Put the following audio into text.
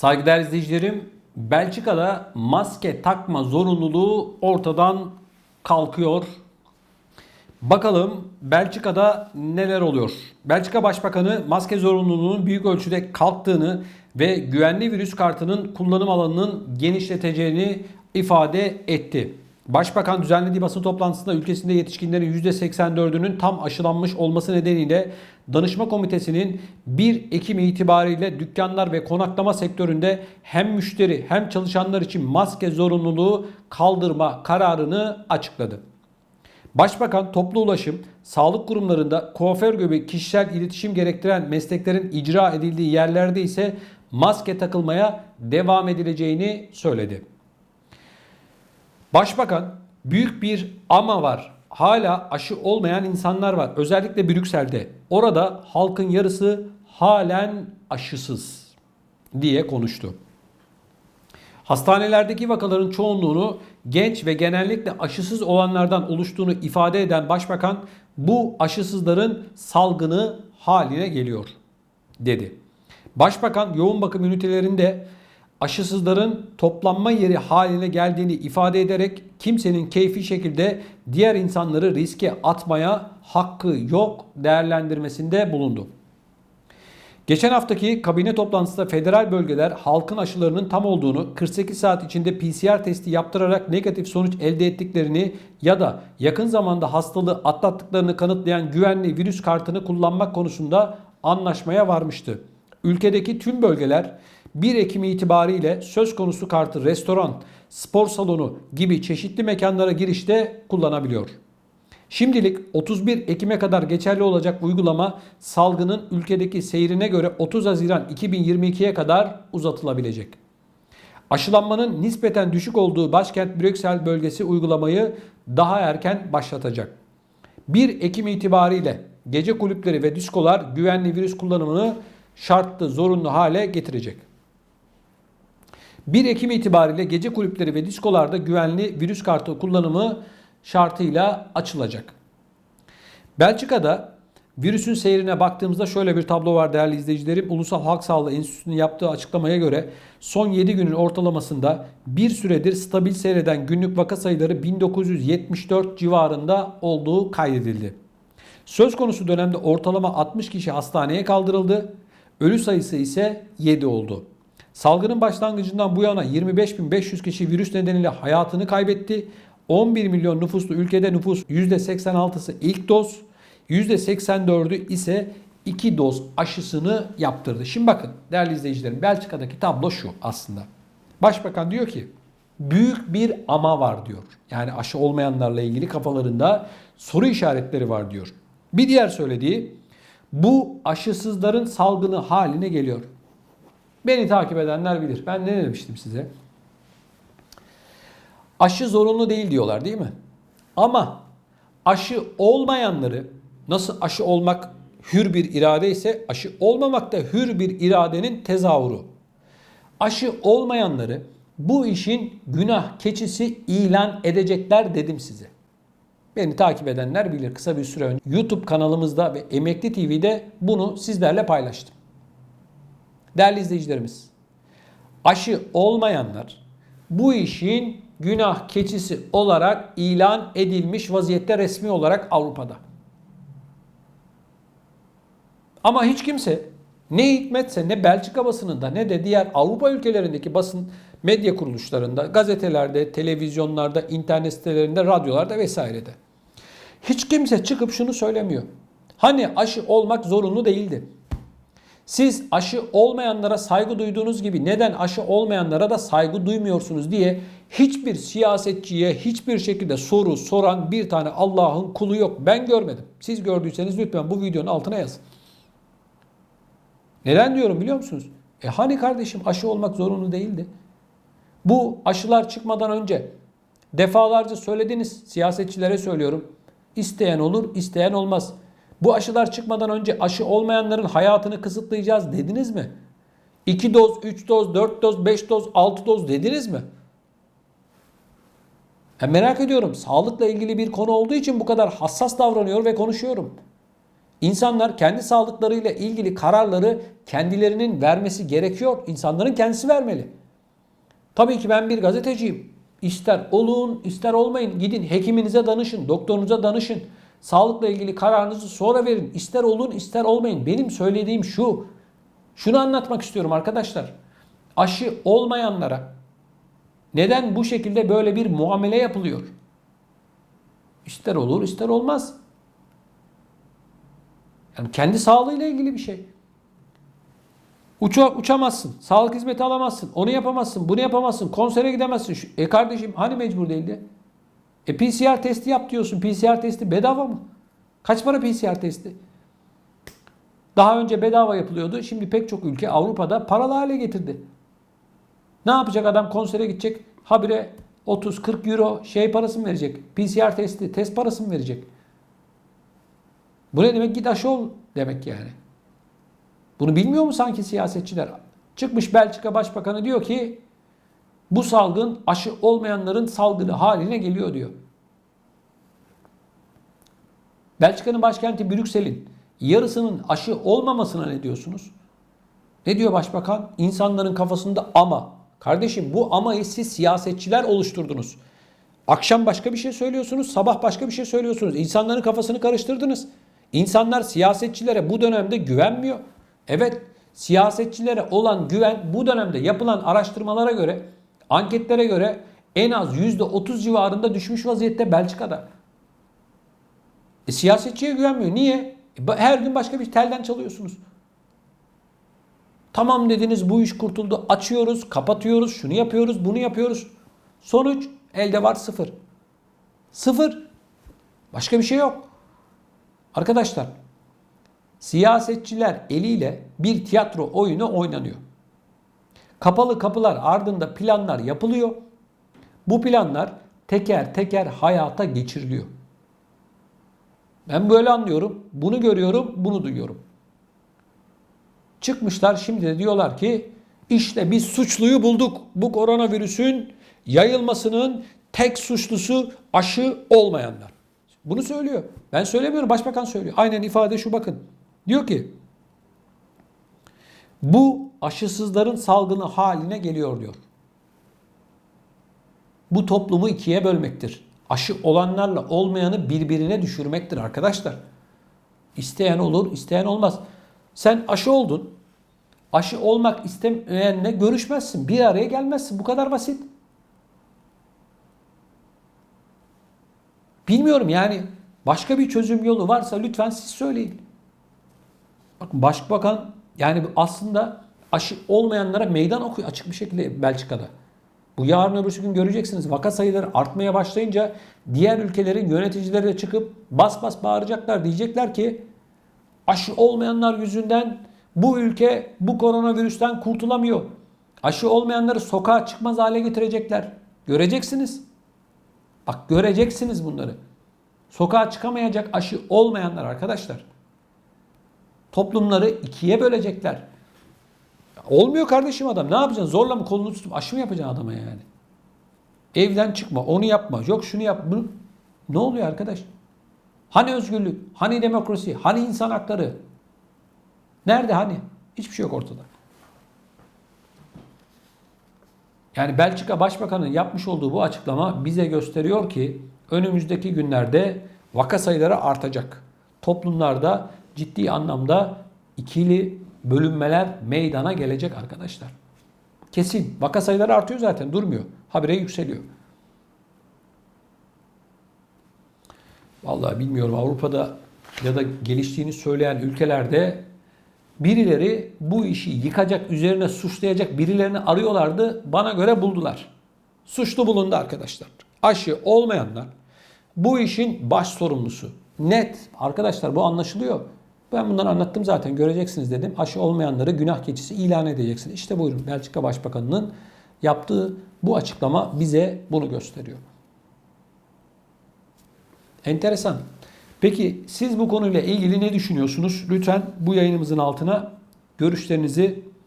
Saygıdeğer izleyicilerim, Belçika'da maske takma zorunluluğu ortadan kalkıyor. Bakalım Belçika'da neler oluyor? Belçika Başbakanı maske zorunluluğunun büyük ölçüde kalktığını ve güvenli virüs kartının kullanım alanının genişleteceğini ifade etti. Başbakan düzenlediği basın toplantısında ülkesinde yetişkinlerin %84'ünün tam aşılanmış olması nedeniyle danışma komitesinin 1 Ekim itibariyle dükkanlar ve konaklama sektöründe hem müşteri hem çalışanlar için maske zorunluluğu kaldırma kararını açıkladı. Başbakan toplu ulaşım, sağlık kurumlarında kuaför gibi kişisel iletişim gerektiren mesleklerin icra edildiği yerlerde ise maske takılmaya devam edileceğini söyledi. Başbakan büyük bir ama var. Hala aşı olmayan insanlar var. Özellikle Brüksel'de. Orada halkın yarısı halen aşısız diye konuştu. Hastanelerdeki vakaların çoğunluğunu genç ve genellikle aşısız olanlardan oluştuğunu ifade eden başbakan bu aşısızların salgını haline geliyor dedi. Başbakan yoğun bakım ünitelerinde aşısızların toplanma yeri haline geldiğini ifade ederek kimsenin keyfi şekilde diğer insanları riske atmaya hakkı yok değerlendirmesinde bulundu. Geçen haftaki kabine toplantısında federal bölgeler halkın aşılarının tam olduğunu, 48 saat içinde PCR testi yaptırarak negatif sonuç elde ettiklerini ya da yakın zamanda hastalığı atlattıklarını kanıtlayan güvenli virüs kartını kullanmak konusunda anlaşmaya varmıştı. Ülkedeki tüm bölgeler 1 Ekim itibariyle söz konusu kartı restoran, spor salonu gibi çeşitli mekanlara girişte kullanabiliyor. Şimdilik 31 Ekim'e kadar geçerli olacak uygulama salgının ülkedeki seyrine göre 30 Haziran 2022'ye kadar uzatılabilecek. Aşılanmanın nispeten düşük olduğu başkent Brüksel bölgesi uygulamayı daha erken başlatacak. 1 Ekim itibariyle gece kulüpleri ve diskolar güvenli virüs kullanımını şartlı zorunlu hale getirecek. 1 Ekim itibariyle gece kulüpleri ve diskolarda güvenli virüs kartı kullanımı şartıyla açılacak. Belçika'da virüsün seyrine baktığımızda şöyle bir tablo var değerli izleyicilerim. Ulusal Halk Sağlığı Enstitüsü'nün yaptığı açıklamaya göre son 7 günün ortalamasında bir süredir stabil seyreden günlük vaka sayıları 1974 civarında olduğu kaydedildi. Söz konusu dönemde ortalama 60 kişi hastaneye kaldırıldı. Ölü sayısı ise 7 oldu. Salgının başlangıcından bu yana 25.500 kişi virüs nedeniyle hayatını kaybetti. 11 milyon nüfuslu ülkede nüfus %86'sı ilk doz, %84'ü ise 2 doz aşısını yaptırdı. Şimdi bakın değerli izleyicilerim Belçika'daki tablo şu aslında. Başbakan diyor ki büyük bir ama var diyor. Yani aşı olmayanlarla ilgili kafalarında soru işaretleri var diyor. Bir diğer söylediği bu aşısızların salgını haline geliyor. Beni takip edenler bilir. Ben ne demiştim size? Aşı zorunlu değil diyorlar değil mi? Ama aşı olmayanları nasıl aşı olmak hür bir irade ise aşı olmamak da hür bir iradenin tezahürü. Aşı olmayanları bu işin günah keçisi ilan edecekler dedim size. Beni takip edenler bilir. Kısa bir süre önce YouTube kanalımızda ve Emekli TV'de bunu sizlerle paylaştım. Değerli izleyicilerimiz, aşı olmayanlar bu işin günah keçisi olarak ilan edilmiş vaziyette resmi olarak Avrupa'da. Ama hiç kimse ne hikmetse ne Belçika basınında ne de diğer Avrupa ülkelerindeki basın medya kuruluşlarında, gazetelerde, televizyonlarda, internet sitelerinde, radyolarda vesairede. Hiç kimse çıkıp şunu söylemiyor. Hani aşı olmak zorunlu değildi. Siz aşı olmayanlara saygı duyduğunuz gibi neden aşı olmayanlara da saygı duymuyorsunuz diye hiçbir siyasetçiye hiçbir şekilde soru soran bir tane Allah'ın kulu yok. Ben görmedim. Siz gördüyseniz lütfen bu videonun altına yazın. Neden diyorum biliyor musunuz? E hani kardeşim aşı olmak zorunlu değildi. Bu aşılar çıkmadan önce defalarca söylediniz siyasetçilere söylüyorum. İsteyen olur, isteyen olmaz. Bu aşılar çıkmadan önce aşı olmayanların hayatını kısıtlayacağız dediniz mi? 2 doz, 3 doz, 4 doz, 5 doz, 6 doz dediniz mi? Ben merak ediyorum. Sağlıkla ilgili bir konu olduğu için bu kadar hassas davranıyor ve konuşuyorum. İnsanlar kendi sağlıklarıyla ilgili kararları kendilerinin vermesi gerekiyor. İnsanların kendisi vermeli. Tabii ki ben bir gazeteciyim. İster olun, ister olmayın. Gidin hekiminize danışın, doktorunuza danışın. Sağlıkla ilgili kararınızı sonra verin. İster olun, ister olmayın. Benim söylediğim şu. Şunu anlatmak istiyorum arkadaşlar. Aşı olmayanlara neden bu şekilde böyle bir muamele yapılıyor? İster olur, ister olmaz. Yani kendi sağlığıyla ilgili bir şey. Uça, uçamazsın. Sağlık hizmeti alamazsın. Onu yapamazsın. Bunu yapamazsın. Konsere gidemezsin. E kardeşim hani mecbur değildi? E PCR testi yap diyorsun. PCR testi bedava mı? Kaç para PCR testi? Daha önce bedava yapılıyordu. Şimdi pek çok ülke Avrupa'da paralı hale getirdi. Ne yapacak adam konsere gidecek? Habire 30-40 euro şey parası mı verecek? PCR testi, test parası mı verecek? Bu ne demek? Git aşı ol demek yani. Bunu bilmiyor mu sanki siyasetçiler? Çıkmış Belçika Başbakanı diyor ki bu salgın aşı olmayanların salgını haline geliyor diyor. Belçika'nın başkenti Brüksel'in yarısının aşı olmamasına ne diyorsunuz? Ne diyor başbakan? İnsanların kafasında ama. Kardeşim bu amayı siz siyasetçiler oluşturdunuz. Akşam başka bir şey söylüyorsunuz, sabah başka bir şey söylüyorsunuz. İnsanların kafasını karıştırdınız. İnsanlar siyasetçilere bu dönemde güvenmiyor. Evet, siyasetçilere olan güven bu dönemde yapılan araştırmalara göre, anketlere göre en az %30 civarında düşmüş vaziyette Belçika'da. E, siyasetçiye güvenmiyor. Niye? E, her gün başka bir telden çalıyorsunuz. Tamam dediniz bu iş kurtuldu. Açıyoruz, kapatıyoruz, şunu yapıyoruz, bunu yapıyoruz. Sonuç elde var sıfır. Sıfır. Başka bir şey yok. Arkadaşlar siyasetçiler eliyle bir tiyatro oyunu oynanıyor. Kapalı kapılar ardında planlar yapılıyor. Bu planlar teker teker hayata geçiriliyor. Ben böyle anlıyorum. Bunu görüyorum, bunu duyuyorum. Çıkmışlar şimdi de diyorlar ki işte biz suçluyu bulduk. Bu koronavirüsün yayılmasının tek suçlusu aşı olmayanlar. Bunu söylüyor. Ben söylemiyorum. Başbakan söylüyor. Aynen ifade şu bakın. Diyor ki bu aşısızların salgını haline geliyor diyor. Bu toplumu ikiye bölmektir. Aşı olanlarla olmayanı birbirine düşürmektir arkadaşlar. İsteyen olur, isteyen olmaz. Sen aşı oldun. Aşı olmak istemeyenle görüşmezsin. Bir araya gelmezsin. Bu kadar basit. Bilmiyorum yani başka bir çözüm yolu varsa lütfen siz söyleyin. Bakın başbakan yani aslında aşı olmayanlara meydan okuyor açık bir şekilde Belçika'da. Bu yarın öbürsü gün göreceksiniz. Vaka sayıları artmaya başlayınca diğer ülkelerin yöneticileri de çıkıp bas bas bağıracaklar. Diyecekler ki aşı olmayanlar yüzünden bu ülke bu koronavirüsten kurtulamıyor. Aşı olmayanları sokağa çıkmaz hale getirecekler. Göreceksiniz. Bak göreceksiniz bunları. Sokağa çıkamayacak aşı olmayanlar arkadaşlar. Toplumları ikiye bölecekler. Olmuyor kardeşim adam. Ne yapacaksın? Zorla mı kolunu tutup aşı mı yapacaksın adama yani? Evden çıkma, onu yapma, yok şunu yap. Bunu... Ne oluyor arkadaş? Hani özgürlük, hani demokrasi, hani insan hakları? Nerede hani? Hiçbir şey yok ortada. Yani Belçika Başbakanı'nın yapmış olduğu bu açıklama bize gösteriyor ki önümüzdeki günlerde vaka sayıları artacak. Toplumlarda ciddi anlamda ikili bölünmeler meydana gelecek arkadaşlar. Kesin. Vaka sayıları artıyor zaten durmuyor. Habire yükseliyor. Vallahi bilmiyorum Avrupa'da ya da geliştiğini söyleyen ülkelerde birileri bu işi yıkacak, üzerine suçlayacak birilerini arıyorlardı. Bana göre buldular. Suçlu bulundu arkadaşlar. Aşı olmayanlar bu işin baş sorumlusu. Net. Arkadaşlar bu anlaşılıyor. Ben bunları anlattım zaten göreceksiniz dedim. Aşı olmayanları günah keçisi ilan edeceksiniz. İşte buyurun Belçika Başbakanı'nın yaptığı bu açıklama bize bunu gösteriyor. Enteresan. Peki siz bu konuyla ilgili ne düşünüyorsunuz? Lütfen bu yayınımızın altına görüşlerinizi